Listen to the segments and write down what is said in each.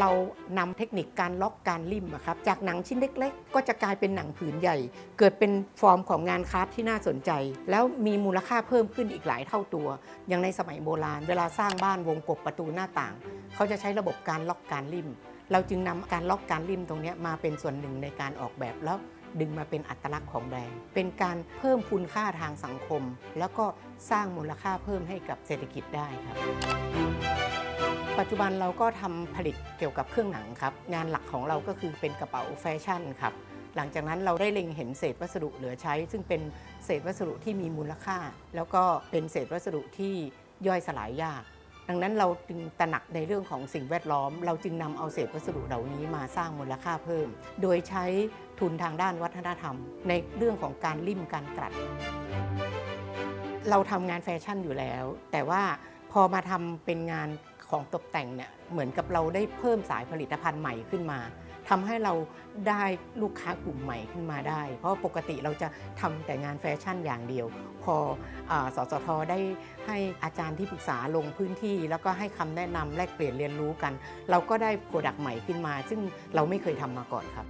เรานำเทคนิคการล็อกการลิ่มครับจากหนังชิ้นเล็ก ๆ ก็จะกลายเป็นหนังผืนใหญ่ เกิดเป็นฟอร์มของงานคราฟที่น่าสนใจ แล้วมีมูลค่าเพิ่มขึ้นอีกหลายเท่าตัว อย่างในสมัยโบราณ เวลาสร้างบ้านวงกบประตูหน้าต่าง เขาจะใช้ระบบการล็อกการลิ่มเราจึงนำการล็อกการลิ่มตรงนี้มาเป็นส่วนหนึ่งในการออกแบบแล้วดึงมาเป็นอัตลักษณ์ของแบรนด์ เป็นการเพิ่มคุณค่าทางสังคม แล้วก็สร้างมูลค่าเพิ่มให้กับเศรษฐกิจได้ครับ ปัจจุบันเราก็ทำผลิตเกี่ยวกับเครื่องหนังครับ งานหลักของเราก็คือเป็นกระเป๋าแฟชั่นครับ หลังจากนั้นเราได้เล็งเห็นเศษวัสดุเหลือใช้ ซึ่งเป็นเศษวัสดุที่มีมูลค่า แล้วก็เป็นเศษวัสดุที่ย่อยสลายยาก ดังนั้นเราจึงตระหนักในเรื่องของสิ่งแวดล้อม เราจึงนำเอาเศษวัสดุเหล่านี้มาสร้างมูลค่าเพิ่ม โดยใช้ทุนทางด้านวัฒนธรรม ในเรื่องของการลิ่มการกลัด เราทำงานแฟชั่นอยู่แล้ว แต่ว่าพอมาทำเป็นงาน ของตกแต่งเนี่ยเหมือนกับเราได้เพิ่มสายผลิตภัณฑ์ใหม่ขึ้นมาทำให้เราได้ลูกค้ากลุ่มใหม่ขึ้นมาได้ เพราะปกติเราจะทำแต่งานแฟชั่นอย่างเดียว พออสสทได้ให้อาจารย์ที่ปรึกษาลงพื้นที่ แล้วก็ให้คำแนะนำแลกเปลี่ยนเรียนรู้กัน เราก็ได้โปรดักต์ใหม่ขึ้นมา ซึ่งเราไม่เคยทำมาก่อนครับ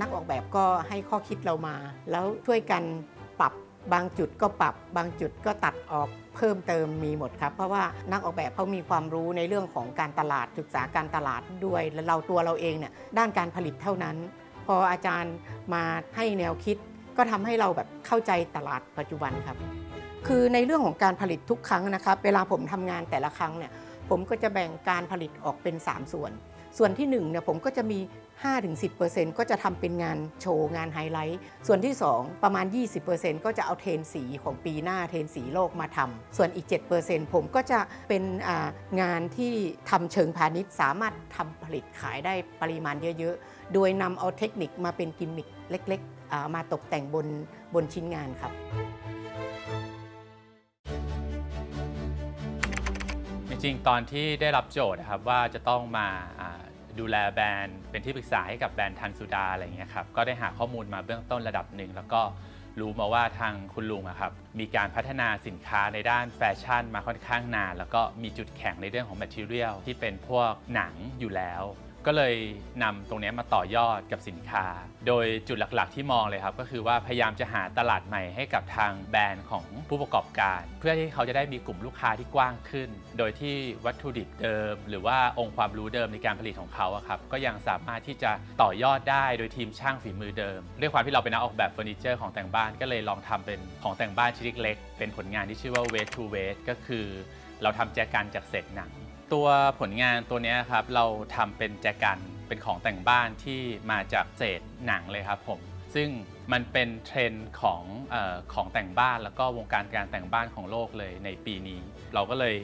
นักออกแบบก็ให้ข้อคิดเรามา แล้วช่วยกันปรับ บางจุดก็ปรับบางจุดก็ตัดออกเพิ่มเติมมีหมดครับ เพราะว่านักออกแบบเขามีความรู้ในเรื่องของการตลาดศึกษาการตลาดด้วยและเราตัวเราเองเนี่ยด้านการผลิตเท่านั้น พออาจารย์มาให้แนวคิด ก็ทำให้เราแบบเข้าใจตลาดปัจจุบันครับ คือในเรื่องของการผลิตทุกครั้งนะครับ เวลาผมทำงานแต่ละครั้งเนี่ยผมก็จะแบ่งการผลิตออกเป็น 3 ส่วน ส่วนที่1เนี่ยผมก็จะมี 5-10%ก็จะทำเป็นงานโชว์งานไฮไลท์ ส่วนที่ 2 ประมาณ 20%ก็จะเอาเทนสีของปีหน้าเทนสีโลกมาทำ ส่วนอีก 7%ผมก็จะเป็นงานที่ทำเชิงพาณิชย์ สามารถทำผลิตขายได้ปริมาณเยอะๆ โดยนำเอาเทคนิคมาเป็นกิมมิคเล็กๆ มาตกแต่งบนบนชิ้นงานครับจริงๆตอนที่ได้รับโจทย์นะครับว่าจะต้องมา ดูแลแบรนด์เป็นที่ปรึกษาให้กับแบรนด์ทันสุดาอะไรอย่างเงี้ยครับก็ได้หาข้อมูลมาเบื้องต้นระดับหนึ่งแล้วก็รู้มาว่าทางคุณลุงอะครับมีการพัฒนาสินค้าในด้านแฟชั่นมาค่อนข้างนาน แล้วก็มีจุดแข็งในเรื่องของแมทเทียลที่เป็นพวกหนังอยู่แล้ว ก็เลยนำตรงนี้มาต่อยอดกับสินค้า โดยจุดหลักๆ ที่มองเลยครับ ก็คือว่าพยายามจะหาตลาดใหม่ให้กับทางแบรนด์ของผู้ประกอบการ เพื่อที่เขาจะได้มีกลุ่มลูกค้าที่กว้างขึ้น โดยที่วัตถุดิบเดิม หรือว่าองค์ความรู้เดิมในการผลิตของเขาครับก็ยังสามารถที่จะต่อยอดได้โดยทีมช่างฝีมือเดิมด้วยความที่เราเป็นนักออกแบบเฟอร์นิเจอร์ของแต่งบ้านก็เลยลองทำเป็นของแต่งบ้านชิ้นเล็กๆเป็นผลงานที่ชื่อว่า Waste to Waste ก็คือ เราทำแจกันจากเศษหนัง ตัวผลงานตัวนี้ครับเราทำเป็นแจกันเป็นของแต่งบ้านที่มาจากเศษหนังเลยครับผมซึ่งมันเป็นเทรนด์ของเออของแต่งบ้านแล้วก็วงการการแต่งบ้านของโลกเลยในปีนี้ เราก็เลย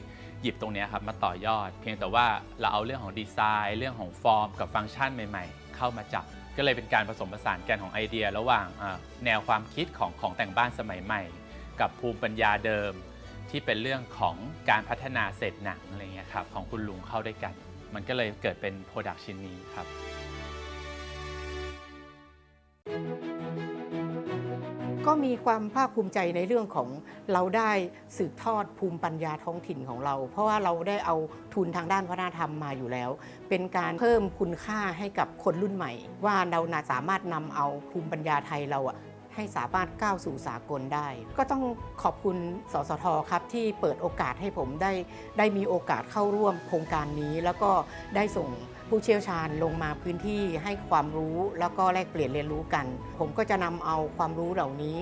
หยิบตรงนี้ครับมาต่อยอด เพียงแต่ว่าเราเอาเรื่องของดีไซน์ เรื่องของฟอร์ม กับฟังก์ชันใหม่ ๆ เข้ามาจับ ก็เลยเป็นการผสมผสานกันของไอเดีย ระหว่างแนวความคิดของของแต่งบ้านสมัยใหม่ กับภูมิปัญญาเดิม ที่เป็นเรื่องของการพัฒนาเศษหนังอะไรเงี้ยครับของคุณลุงเข้าด้วยกัน มันก็เลยเกิดเป็นโปรดักชิ้นนี้ครับ ก็มีความภาคภูมิใจในเรื่องของเราได้สืบทอดภูมิปัญญาท้องถิ่นของเรา เพราะว่าเราได้เอาทุนทางด้านวัฒนธรรมมาอยู่แล้ว เป็นการเพิ่มคุณค่าให้กับคนรุ่นใหม่ ว่าเราน่าสามารถนำเอาภูมิปัญญาไทยเราอะ ให้สามารถก้าวสู่สากลได้ ก็ต้องขอบคุณสสทครับที่เปิดโอกาสให้ผมได้ ได้มีโอกาสเข้าร่วมโครงการนี้ แล้วก็ได้ส่งผู้เชี่ยวชาญลงมาพื้นที่ให้ความรู้แล้วก็แลกเปลี่ยนเรียนรู้กัน ผมก็จะนำเอาความรู้เหล่านี้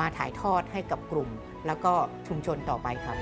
มาถ่ายทอดให้กับกลุ่ม แล้วก็ชุมชนต่อไปครับ